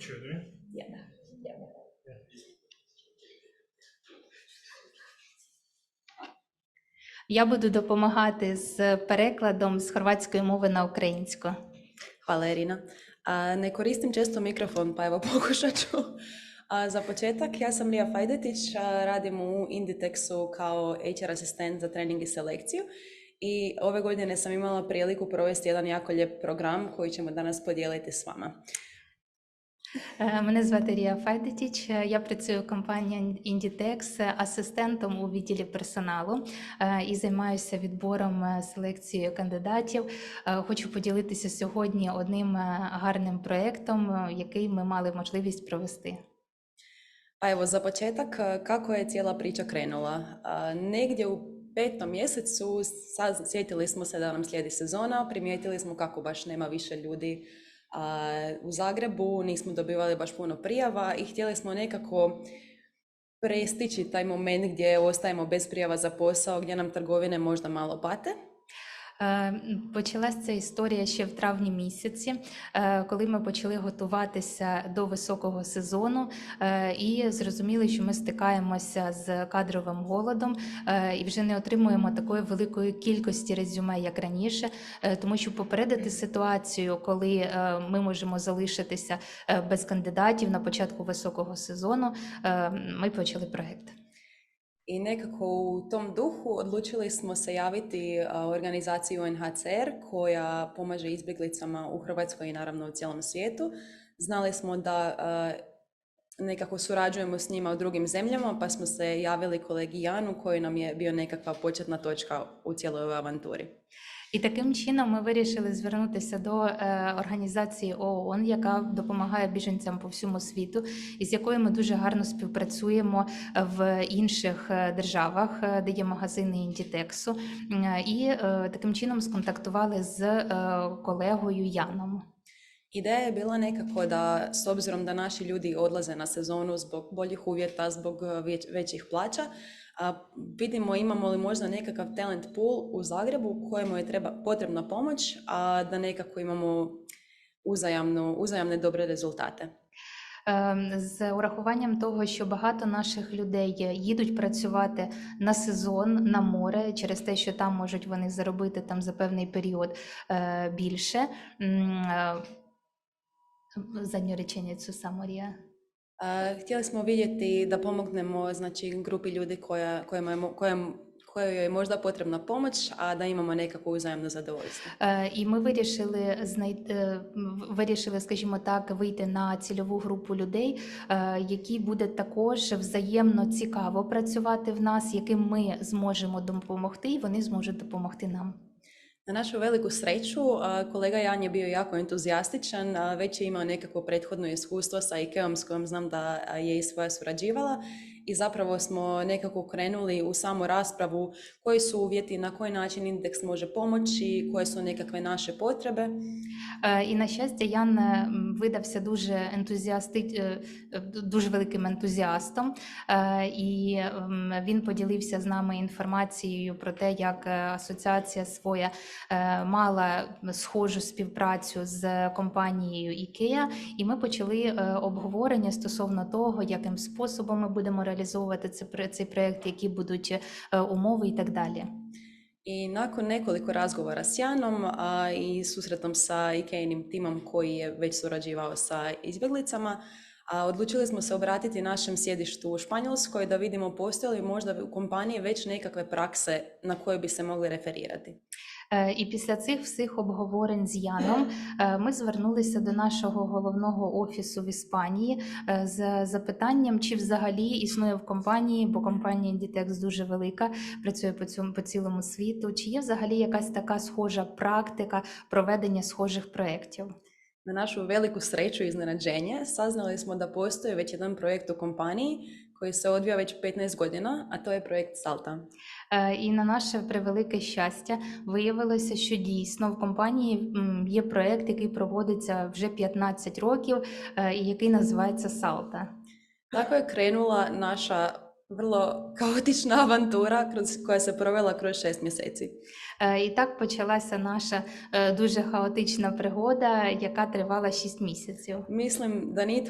picture there. Yeah. Yeah. Я буду допомагати з перекладом з хорватської мови на українську. Hvala Irina. A, ne koristim često mikrofon, pa evo pokušat ću. A, za početak, ja sam Lija Fajdetić, a, radim u Inditexu kao HR asistent za trening i selekciju. I ove godine sam imala priliku provesti jedan jako lijep program koji ćemo danas podijeliti s vama. Е, Мене звати Рія Файдетіч. Е, Я працюю в компанії Inditex асистентом у відділі персоналу е, і займаюся відбором селекцією кандидатів. Хочу поділитися сьогодні одним гарним проєктом, який ми mali можливість провести. Pa evo, za početak, kako je cijela priča krenula? Negdje u petom mjesecu sjetili smo se da nam slijedi sezona, primijetili smo kako baš nema više ljudi u Zagrebu, nismo dobivali baš puno prijava i htjeli smo nekako prestići taj moment gdje ostajemo bez prijava za posao, gdje nam trgovine možda malo pate. Е, Почалася ця історія ще в травні місяці, е, коли ми почали готуватися до високого сезону е, і зрозуміли, що ми стикаємося з кадровим голодом і вже не отримуємо такої великої кількості резюме, як раніше. Тому що попередити ситуацію, коли ми можемо залишитися без кандидатів на початку високого сезону, ми почали проект. I nekako u tom duhu odlučili smo se javiti organizaciji UNHCR koja pomaže izbjeglicama u Hrvatskoj i naravno u cijelom svijetu. Znali smo da nekako surađujemo s njima u drugim zemljama pa smo se javili kolegi Janu koji nam je bio nekakva početna točka u cijeloj ovoj avanturi. І таким чином ми вирішили звернутися до е, організації ООН, яка допомагає біженцям по всьому світу, і з якою ми дуже гарно співпрацюємо в інших е, державах, е, де є магазини Індітексу. Е, І е, таким чином сконтактували з е, колегою Яном. Ideja je bila nekako da, s obzirom da naši ljudi odlaze na sezonu zbog boljih uvjeta, zbog već- većih plaća, a, vidimo imamo li možda nekakav talent pool u Zagrebu kojemu je treba, potrebna pomoć, a da nekako imamo uzajamno, uzajamne dobre rezultate. Е, З урахуванням того, що багато наших людей їдуть працювати на сезон на море через те, що там можуть вони заробити там за певний період е, більше. М, е, Заднє речення цю саморія. A, htjeli smo vidjeti da pomognemo znači, grupi ljudi koja, kojima je, kojem- je možda potrebna pomoć, a da imamo nekako uzajamno zadovoljstvo. Е, І ми вирішили знайти, е, вирішили, скажімо так, вийти на цільову групу людей, е, які буде також взаємно цікаво працювати в нас, яким ми зможемо допомогти, і вони зможуть допомогти нам. Na našu veliku sreću, kolega Jan je bio jako entuzijastičan, već je imao nekako prethodno iskustvo sa IKEA-om s kojom znam da je i svoja surađivala i zapravo smo nekako krenuli u samu raspravu koji su uvjeti, na koji način indeks može pomoći, koje su nekakve naše potrebe. І на щастя, Ян видався дуже ентузіасти, дуже великим ентузіастом, і він поділився з нами інформацією про те, як асоціація своя мала схожу співпрацю з компанією IKEA, і ми почали обговорення стосовно того, яким способом ми будемо реалізовувати цей пре- цей проект, які будуть е, умови і так далі. I nakon nekoliko razgovora s Janom a, i susretom sa IKEA-nim timom koji je već surađivao sa izbjeglicama, a, odlučili smo se obratiti našem sjedištu u Španjolskoj da vidimo postoje li možda u kompaniji već nekakve prakse na koje bi se mogli referirati. Е, І після цих всіх обговорень з Яном е, ми звернулися до нашого головного офісу в Іспанії е, з запитанням, чи взагалі існує в компанії, бо компанія Inditex дуже велика, працює по цьому по цілому світу. Чи є взагалі якась така схожа практика проведення схожих проєктів? Na našu veliku sreću i iznenađenje saznali smo da postoji već jedan projekt u kompaniji koji se odvija već 15 godina, a to je projekt Salta. Е, І на наше превелике щастя виявилося, що дійсно в компанії є проєкт, який проводиться вже 15 років, е, і який називається Салта. Tako je krenula naša vrlo kaotična avantura kroz, koja se provela kroz šest mjeseci. Е, І так почалася наша е, дуже хаотична пригода, яка тривала 6 місяців.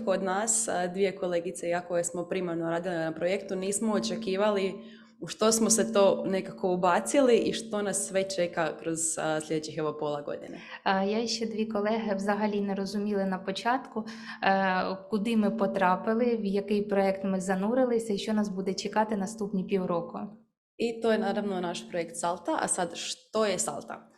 Od nas, a, dvije kolegice i ja koje smo primarno radile na projektu, nismo očekivali u što smo se to nekako ubacili i što nas sve čeka kroz a, sljedećih evo pola godine. Е, Я і ще дві колеги взагалі не розуміли на початку, е, куди ми потрапили, в який проект ми занурилися і що нас буде чекати наступні півроку. I to je naravno naš projekt Salta, a sad što je Salta?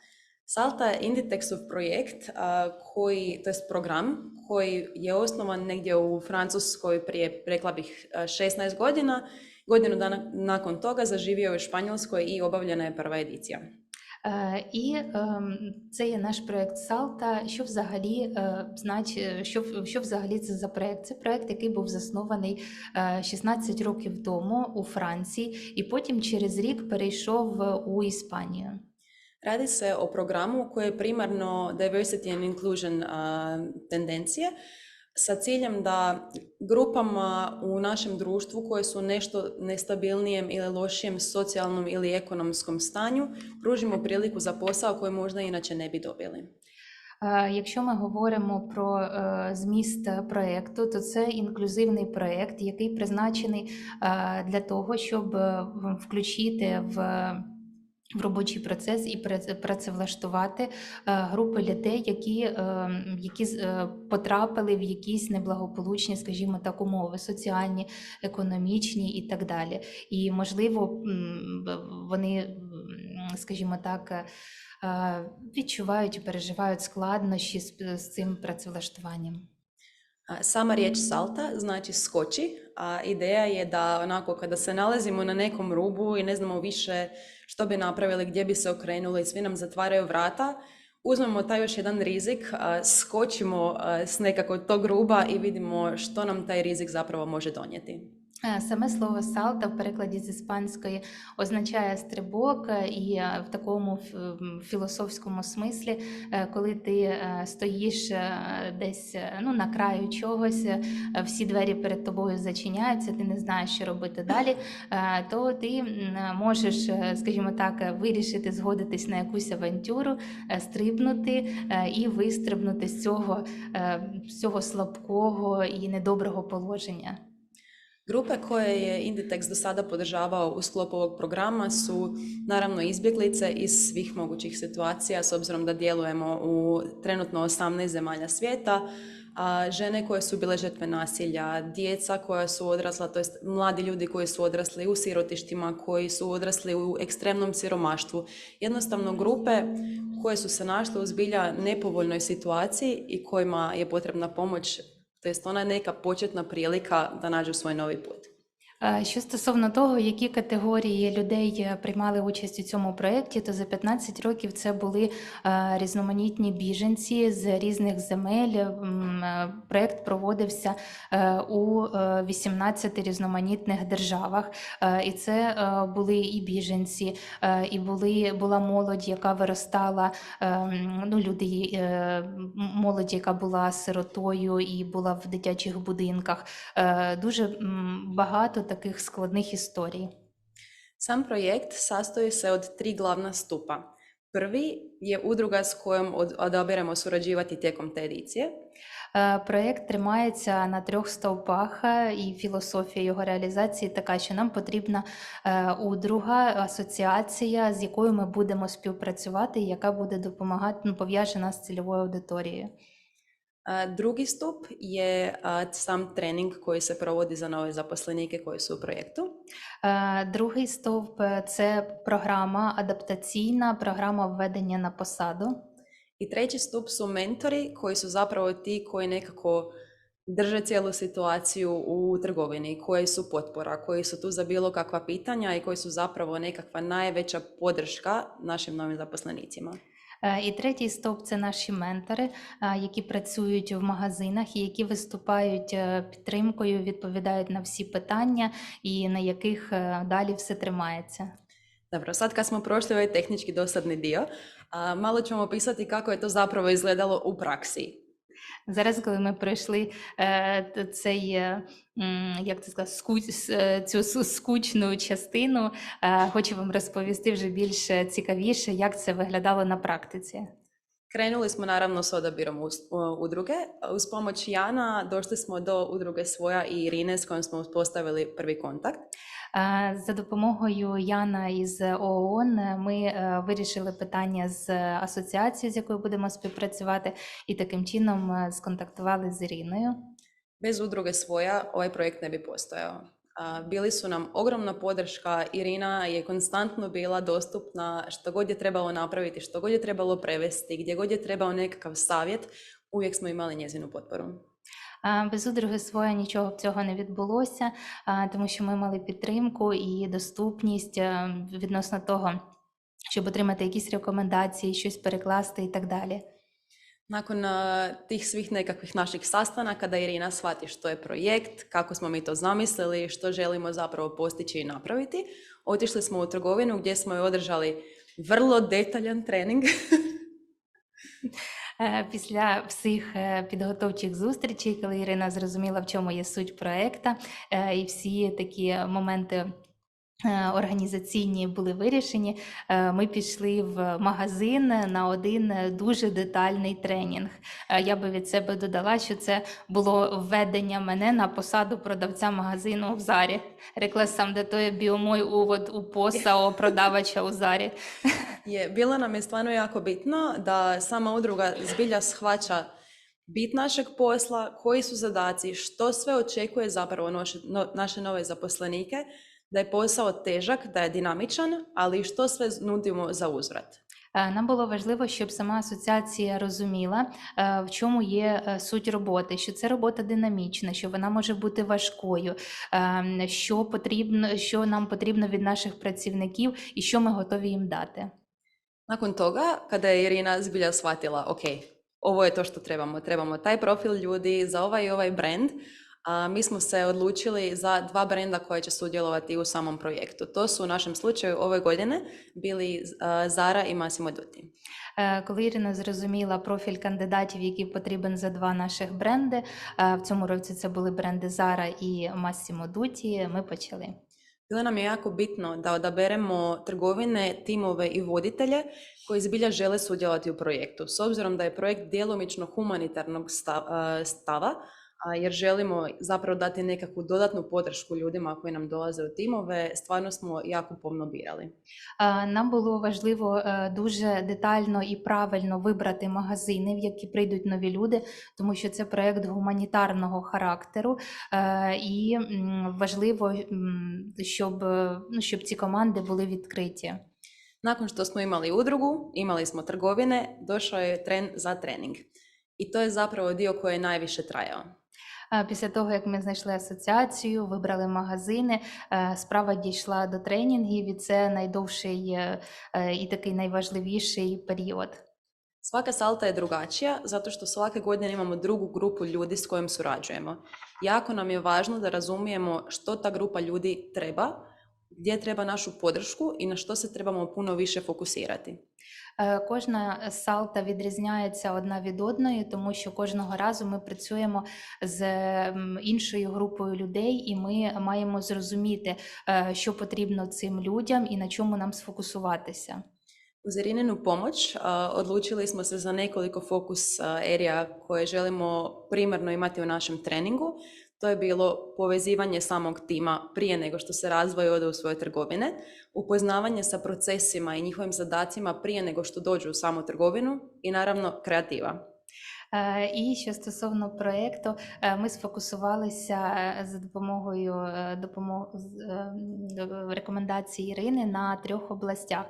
Salta je Inditexov projekt a, koji, to jest program koji je osnovan negdje u Francuskoj prije, rekla bih, 16 godina. Godinu dana nakon toga zaživio je u Španjolskoj i obavljena je prva edicija. Е, І ем, це є наш проект Салта. Що взагалі е, знач, е, що, що взагалі це за проект? Це проект, який був заснований е, 16 років тому у Франції, і потім через рік перейшов у Іспанію. Radi se o programu koji je primarno diversity and inclusion tendencije sa ciljem da grupama u našem društvu koje su nešto nestabilnijem ili lošijem socijalnom ili ekonomskom stanju pružimo priliku za posao koji možda inače ne bi dobili. Е, Якщо ми говоримо про е, зміст проєкту, то це інклюзивний проєкт, який призначений е, для того, щоб е, включити в. В робочий процес і праце- працевлаштувати е, групи людей, які, е, які е, потрапили в якісь неблагополучні, скажімо так, умови соціальні, економічні і так далі. І можливо, вони, скажімо так, відчувають і переживають складнощі з, з цим працевлаштуванням. Sama riječ salta znači skoči, a ideja je da onako kada se nalazimo na nekom rubu i ne znamo više što bi napravili, gdje bi se okrenuli i svi nam zatvaraju vrata, uzmemo taj još jedan rizik, skočimo s nekako tog ruba i vidimo što nam taj rizik zapravo može donijeti. Е, Саме слово салта в перекладі з іспанської означає стрибок, е, і е, в такому філософському смислі, коли ти стоїш десь ну, на краю чогось, всі двері перед тобою зачиняються, ти не знаєш, що робити далі, то ти можеш, скажімо так, вирішити згодитись на якусь авантюру, стрибнути і вистрибнути з цього, з цього слабкого і недоброго положення. Grupe koje je Inditex do sada podržavao u sklopu ovog programa su naravno izbjeglice iz svih mogućih situacija s obzirom da djelujemo u trenutno 18 zemalja svijeta, a žene koje su bile žrtve nasilja, djeca koja su odrasla, to jest mladi ljudi koji su odrasli u sirotištima, koji su odrasli u ekstremnom siromaštvu. Jednostavno grupe koje su se našle u zbilja nepovoljnoj situaciji i kojima je potrebna pomoć to jest ona neka početna prilika da nađu svoj novi put. Е, Що стосовно того, які категорії людей е, приймали участь у цьому проєкті, то за 15 років це були е, різноманітні біженці з різних земель. Проєкт проводився у е, 18 різноманітних державах, і це були і біженці, і були була молодь, яка виростала. Ну, люди, молодь, яка була сиротою і була в дитячих будинках. Дуже багато таких складних історій. Sam projekt sastoji se od tri glavna stupa. Prvi je udruga s kojom od- odabiremo surađivati tijekom te edicije. Проєкт тримається на трьох стовпах, е, і філософія його реалізації така, що нам потрібна е, удруга, асоціація, з якою ми будемо співпрацювати, яка буде допомагати ну, пов'яжена з цільовою аудиторією. A, Drugi stup je a, sam trening koji se provodi za nove zaposlenike koji su u projektu. Е, Другий стовп е, це програма адаптаційна, програма введення на посаду. I treći stup su mentori koji su zapravo ti koji nekako drže cijelu situaciju u trgovini, koji su potpora, koji su tu za bilo kakva pitanja i koji su zapravo nekakva najveća podrška našim novim zaposlenicima. Е, І третій стовп це наші ментори, е, які працюють в магазинах і які виступають е, підтримкою, відповідають на всі питання і на яких далі все тримається. Dobro, sad kad smo prošli ovaj tehnički dio, a, malo ćemo opisati kako je to zapravo izgledalo. Зараз, коли ми пройшли е, цей, е, як це сказати, скуч, е, цю скучну частину, е, хочу вам розповісти вже більш цікавіше, як це виглядало на практиці. Krenuli smo naravno s odabirom udruge. Uz pomoć Jana došli smo do udruge Svoja i Irine s kojom smo uspostavili prvi. Е, За допомогою Яна із ООН ми е, вирішили питання з асоціацією, з якою будемо співпрацювати, і таким чином е, сконтактували з Іриною. Bez udruge Svoja ovaj projekt ne bi postojao. Bili su nam ogromna podrška, Irina je konstantno bila dostupna što god je trebalo napraviti, što god je trebalo prevesti, gdje god je trebao nekakav savjet, uvijek smo imali njezinu potporu. Без удруги своя нічого б цього не відбулося, тому що ми мали підтримку і доступність е, відносно того, щоб отримати якісь рекомендації, щось перекласти і так далі. Nakon a, tih svih nekakvih naših sastanaka da Irina shvati što je projekt, kako smo mi to zamislili, što želimo zapravo postići i napraviti, otišli smo u trgovinu gdje smo joj održali vrlo detaljan trening Е, Після всіх е, підготовчих зустрічей, коли Ірина зрозуміла, в чому є суть проекта, е, і всі такі моменти. Е, Організаційні були вирішені. е, Ми пішли в магазин на один е, дуже детальний тренінг. Е, Я би від себе додала, що це було введення мене на посаду продавця магазину в Зарі. Bio moj uvod u posao prodavača u Zari. je bilo nam je stvarno jako bitno da sama udruga zbilja shvaća bit našeg posla, koji su zadaci, što sve očekuje zapravo noše- no- naše nove zaposlenike, da je posao težak, da je dinamičan, ali što sve nudimo za uzvrat. Нам було важливо, щоб сама асоціація розуміла, в чому є суть роботи, що це робота динамічна, що вона може бути важкою, що потрібно, що нам потрібно від наших працівників і що ми готові їм дати. Nakon toga, kada je Irina zbilja shvatila, ok, ovo je to što trebamo, trebamo taj profil ljudi za ovaj i ovaj brand, a mi smo se odlučili za dva brenda koje će sudjelovati u samom projektu. To su u našem slučaju ove godine bili a, Zara i Massimo Dutti. Е, Коли Ірина зрозуміла профіль кандидатів, який потрібен за два наших бренди, е, в цьому році це були бренди Zara і Massimo Dutti, ми почали. Bilo nam je jako bitno da odaberemo trgovine, timove i voditelje koji zbilja žele sudjelovati u projektu. S obzirom da je projekt djelomično humanitarnog sta- a, stava, a, jer želimo zapravo dati nekakvu dodatnu podršku ljudima koji nam dolaze u timove, stvarno smo jako pomno birali. Е, Нам було важливо е, дуже детально і правильно вибрати магазини, в які прийдуть нові люди, тому що це проект гуманітарного характеру, е, і важливо, щоб, е, ну, щоб ці команди були відкриті. Nakon što smo imali udrugu, imali smo trgovine, došao je tren za trening. I to je zapravo dio koji je najviše trajao. Е, Після того, як ми знайшли асоціацію, вибрали магазини, е, справа дійшла до тренінгів, і це найдовший е, е, і такий найважливіший період. Svaka salta je drugačija zato što svake godine imamo drugu grupu ljudi s kojom surađujemo. Jako nam je važno da razumijemo što ta grupa ljudi treba, gdje treba našu podršku i na što se trebamo puno više fokusirati. Е, Кожна салта відрізняється одна від одної, тому що кожного разу ми працюємо з іншою групою людей, і ми маємо зрозуміти, е, що потрібно цим людям і на чому нам сфокусуватися. Uz Irininu pomoć a, odlučili smo se za nekoliko fokus a, erija koje želimo primarno imati. To je bilo povezivanje samog tima prije nego što se razvoje ode u svoje trgovine, upoznavanje sa procesima i njihovim zadacima prije nego što dođu u samu trgovinu i naravno kreativa. Е, І що стосовно проєкту, е, ми сфокусувалися е, за допомогою допомо- з- м, рекомендацій Ірини на трьох областях.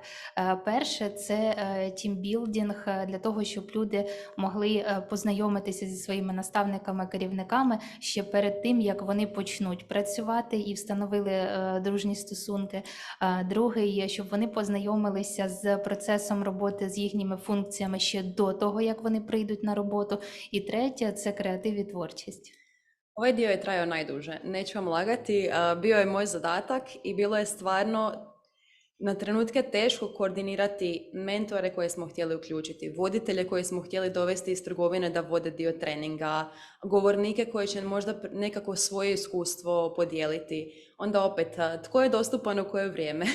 Перше це тімбілдинг для того, щоб люди могли познайомитися зі своїми наставниками, керівниками ще перед тим, як вони почнуть працювати і встановили дружні стосунки. Другий, щоб вони познайомилися з процесом роботи з їхніми функціями ще до того, як вони прийдуть на роботу. І третє це креатив і творчість. Ovaj dio je trajao najduže, neću vam lagati, a, bio je moj zadatak i bilo je stvarno na trenutke teško koordinirati mentore koje smo htjeli uključiti, voditelje koje smo htjeli dovesti iz trgovine da vode dio treninga, govornike koji će možda pr- nekako svoje iskustvo podijeliti. Onda opet, a, tko je dostupan u koje vrijeme?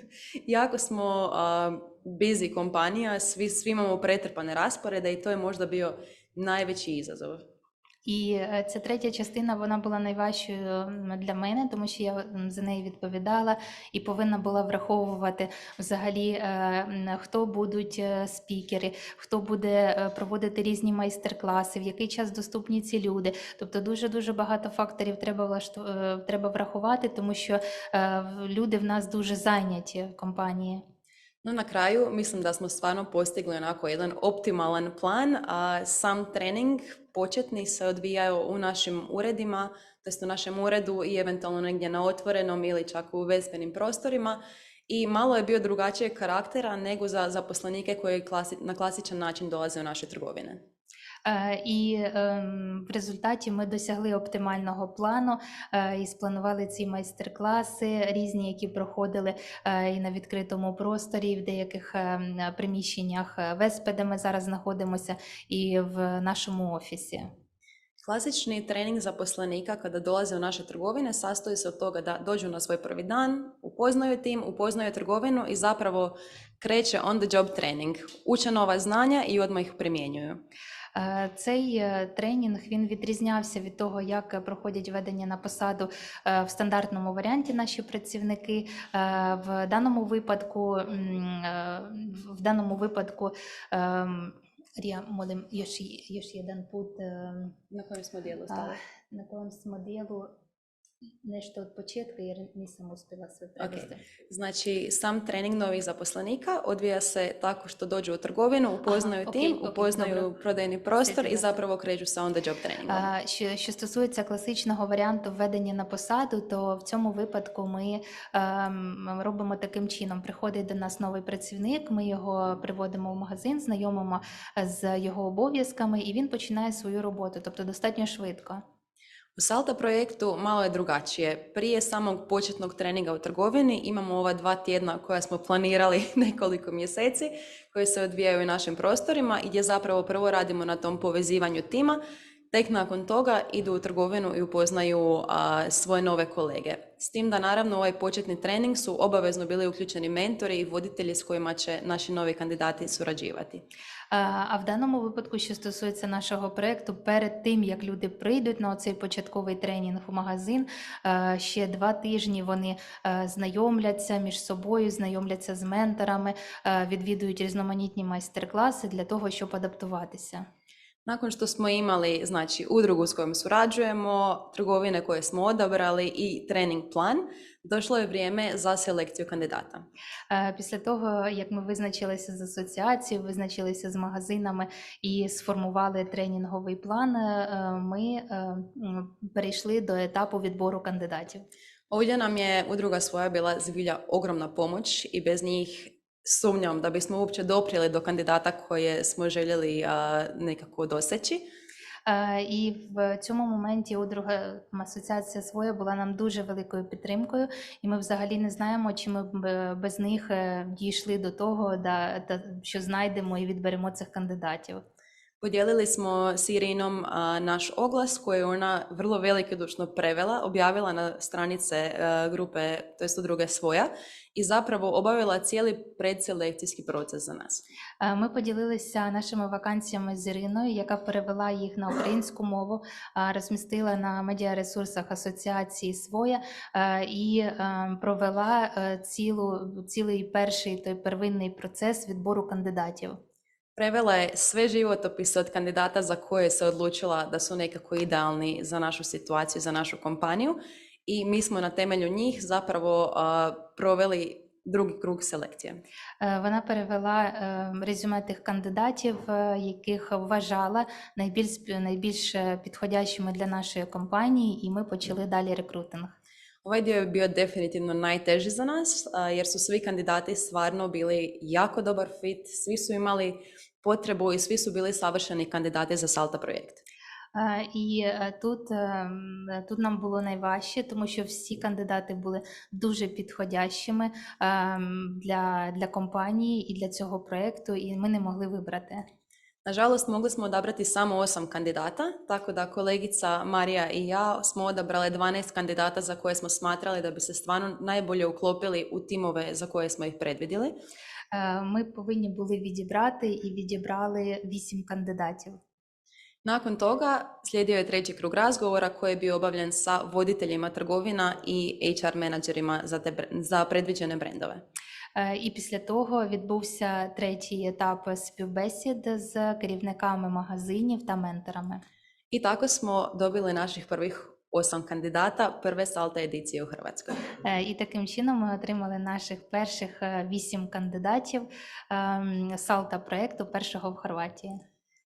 jako smo a, busy kompanija, svi, svi imamo pretrpane rasporede i to je možda bio najveći izazov. І е, ця третя частина вона була найважчою для мене, тому що я за неї відповідала і повинна була враховувати взагалі, е, хто будуть е, спікери, хто буде проводити різні майстер-класи, в який час доступні ці люди. Тобто дуже дуже багато факторів треба влашту... треба врахувати, тому що люди в нас дуже зайняті в компанії. No na kraju mislim da smo stvarno postigli onako jedan optimalan plan, a sam trening početni se odvijao u našim uredima, to jest u našem uredu i eventualno negdje na otvorenom ili čak u vespenim prostorima i malo je bio drugačijeg karaktera nego za zaposlenike koji na klasičan način dolaze u naše trgovine. Е, І ем, в результаті ми досягли оптимального плану е, і спланували ці майстер-класи різні, які проходили е, і на відкритому просторі, і в деяких ем, приміщеннях е, Веспи, де ми зараз знаходимося, і в нашому офісі. Dolaze u naše trgovine sastoji se od toga da dođu na svoj prvi dan, upoznaju tim, upoznaju trgovinu i zapravo kreće on the job trening. Uče nova znanja i odmah ih primjenjuju. Е, Цей е, тренінг він відрізнявся від того, як е, проходять ведення на посаду в стандартному варіанті наші працівники. В даному випадку, в даному випадку Рія, молим, još, još jedan put Na kojem smo dijelu stali? на kojem smo dijelu nešto od početka jer nisam uspjela sve prevesti. Znači, sam trening novih zaposlenika odvija se tako što dođu u trgovinu, upoznaju ok, tim, ok, upoznaju dobro. prodajni prostor i Sjetila sam. zapravo kreću sa on the job treningom. А, Що, що стосується класичного варіанту введення на посаду, то в цьому випадку ми ем, робимо таким чином: приходить до нас новий працівник, ми його приводимо в магазин, знайомимо з його обов'язками, і він починає свою роботу, тобто достатньо швидко. U Salta projektu malo je drugačije. Prije samog početnog treninga u trgovini imamo ova dva tjedna koja smo planirali nekoliko mjeseci, koji se odvijaju u našim prostorima i gdje zapravo prvo radimo na tom povezivanju tima, tek nakon toga idu u trgovinu i upoznaju a, svoje nove kolege. S tim da naravno ovaj početni trening su obavezno bili uključeni mentori i voditelji s kojima će naši novi kandidati surađivati. А в даному випадку, що стосується нашого проєкту, перед тим як люди прийдуть на цей початковий тренінг в магазин, ще два тижні вони знайомляться між собою, знайомляться з менторами, відвідують різноманітні майстер-класи для того, щоб адаптуватися. Nakon što smo imali znači, udrugu s kojom surađujemo, trgovine koje smo odabrali i trening plan, došlo je vrijeme za selekciju kandidata. Е, Після того, як ми визначилися з асоціацією, визначилися з магазинами і сформували тренінговий план, е, ми е, перейшли до етапу відбору кандидатів. Ovdje nam je udruga svoja bila zbilja ogromna pomoć i bez njih sumnjam da bismo uopće doprijeli do kandidata koje smo željeli nekako doseći. І в цьому моменті друга асоціація своя була нам дуже великою підтримкою, і ми взагалі не знаємо, чи ми б без них дійшли до того, да, що знайдемо і відберемо цих кандидатів. Podijelili smo s Irinom a, naš oglas koji je ona vrlo velikodušno prevela, objavila na stranice a, grupe, to jest udruge svoja i zapravo obavila cijeli predselekcijski proces za nas. Ми поділилися нашими вакансіями з Іриною, яка перевела їх на українську мову, розмістила на медіаресурсах асоціації своя і провела цілу, цілий перший той первинний процес відбору кандидатів. Prevela je sve životopise od kandidata za koje se odlučila da su nekako idealni za našu situaciju, za našu kompaniju i mi smo na temelju njih zapravo a, proveli drugi krug selekcije. Е, Вона перевела е, резюме тих кандидатів, е, яких вважала найбільш найбільш е, підходящими для нашої компанії, і ми почали далі рекрутинг. Ovaj dio je bio definitivno najteži za nas, a, jer su svi kandidati stvarno bili jako dobar fit, svi su imali potrebu i svi su bili savršeni kandidati za Salta projekt. Е, І е, тут, ем, тут нам було найважче, тому що всі кандидати були дуже підходящими ем, для, для компанії і для цього проєкту, і ми не могли вибрати. Nažalost, mogli smo odabrati samo osam kandidata, tako da kolegica Marija i ja smo odabrale 12 kandidata za koje smo smatrali da bi se stvarno najbolje uklopili u timove za koje smo ih predvidjeli. Е, Ми повинні були відібрати і відібрали вісім кандидатів. Nakon toga slijedio je treći krug razgovora koji je bio obavljen sa voditeljima trgovina i HR menadžerima za, te, za predviđene brendove. Е, І після того відбувся третій етап співбесід з керівниками магазинів та менторами. I tako smo dobili naših prvih osam kandidata prve salte edicije u Hrvatskoj. Е, І таким чином ми отримали наших перших е, вісім кандидатів ем, салта проєкту першого в Хорватії.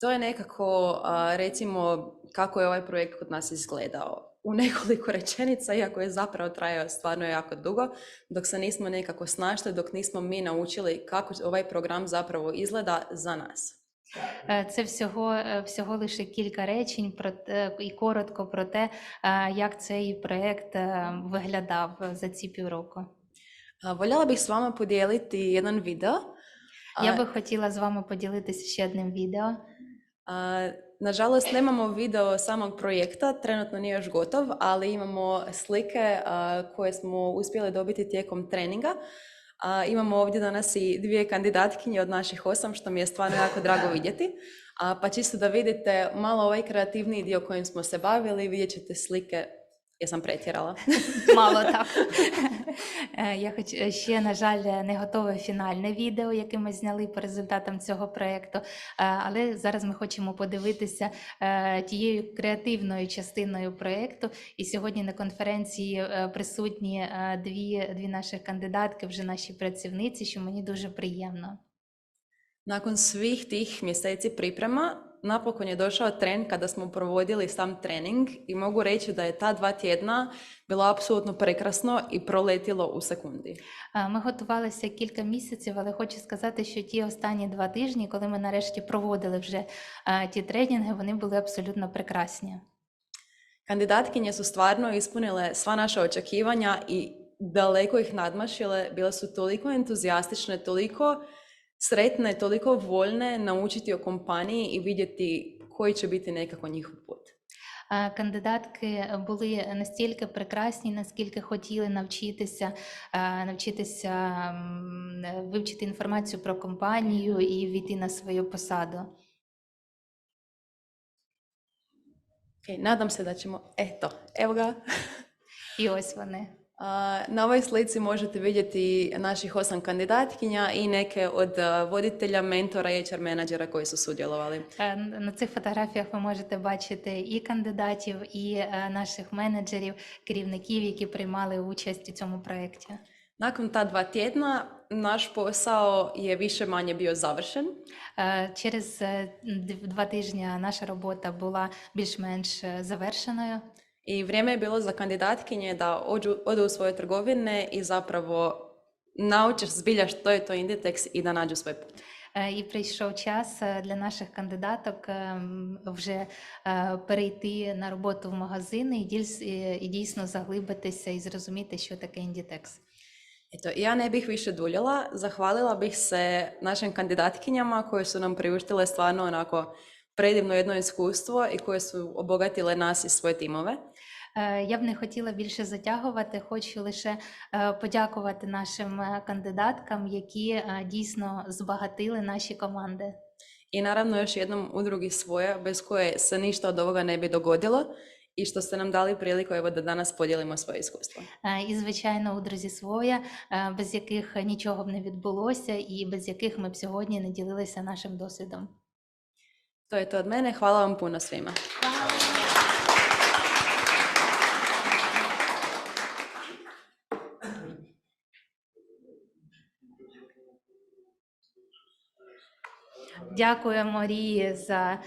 To je nekako, a, recimo, kako je ovaj projekt kod nas izgledao. U nekoliko rečenica, iako je zapravo trajao stvarno jako dugo, dok se nismo nekako snašli, dok nismo mi naučili kako ovaj program zapravo izgleda za nas. Е, Це всього, е, всього лише кілька речень про те, і коротко про те, е, як цей проєкт е, виглядав за ці півроку. A, voljela bih s vama podijeliti jedan video. A, Я би хотіла з вами поділитися ще одним відео. a, nažalost, nemamo video samog projekta, trenutno nije još gotov, ali imamo slike a, koje smo uspjeli dobiti tijekom treninga. A, imamo ovdje danas i dvije kandidatkinje od naših osam, što mi je stvarno jako drago vidjeti. A, pa čisto da vidite malo ovaj kreativniji dio kojim smo se bavili, vidjet ćete slike, jesam pretjerala. Мало так. Е, Я хоч е, ще, на жаль, не готове фінальне відео, яке ми зняли по результатам цього проєкту. Е, Але зараз ми хочемо подивитися тією креативною частиною проєкту. І сьогодні на конференції присутні дві, дві наших кандидатки, вже наші працівниці, що мені дуже приємно. Nakon svih tih mjeseci priprema, napokon je došao tren kada smo provodili sam trening i mogu reći da je ta dva tjedna apsolutno prekrasno i proletilo u sekundi. Е, Ми готувалися кілька місяців, але хочу сказати, що ті останні два тижні, коли ми нарешті проводили вже е, ті тренінги, вони були абсолютно прекрасні. Kandidatkinje su stvarno ispunile sva naša očekivanja i daleko ih nadmašile, bile su toliko entuzijastične, toliko sretne, toliko voljne naučiti o kompaniji i vidjeti koji će biti nekako njihov put. Е, Кандидатки були настільки прекрасні, наскільки хотіли навчитися, е, навчитися м, е, вивчити інформацію про компанію і війти на свою посаду. Ok, nadam se da ćemo, eto, evo ga. І ось вони. Na ovoj slici možete vidjeti naših osam kandidatkinja i neke od voditelja, mentora i HR menadžera koji su sudjelovali. На цих фотографіях ви можете бачити і кандидатів, і наших менеджерів, керівників, які приймали участь у цьому проєкті. Nakon ta dva tjedna naš posao je više manje bio završen. Е, Через два тижні наша робота була більш-менш завершеною. I vrijeme je bilo za kandidatkinje da ođu, odu u svoje trgovine i zapravo nauče zbilja što je to Inditex i da nađu svoj put. Е, І прийшов час е, для наших кандидаток е, вже е, перейти на роботу в магазини і дійс- і- і дійсно заглибитися і зрозуміти, що таке Inditex. Eto, ja ne bih više duljila, zahvalila bih se našim kandidatkinjama koje su nam priuštile stvarno onako predivno jedno iskustvo i koje su obogatile nas i svoje timove. Я б не хотіла більше затягувати, хочу лише е, подякувати нашим е, кандидаткам, які е, дійсно збагатили наші команди. I naravno još jednom udrugi svoje, bez koje se ništa od ovoga ne bi dogodilo i što ste nam dali priliku evo da danas podijelimo svoje iskustvo. І, звичайно, у друзі своє, без яких нічого б не відбулося, і без яких ми б сьогодні не ділилися нашим досвідом. To je to od mene, hvala vam puno svima. Дякую Марії за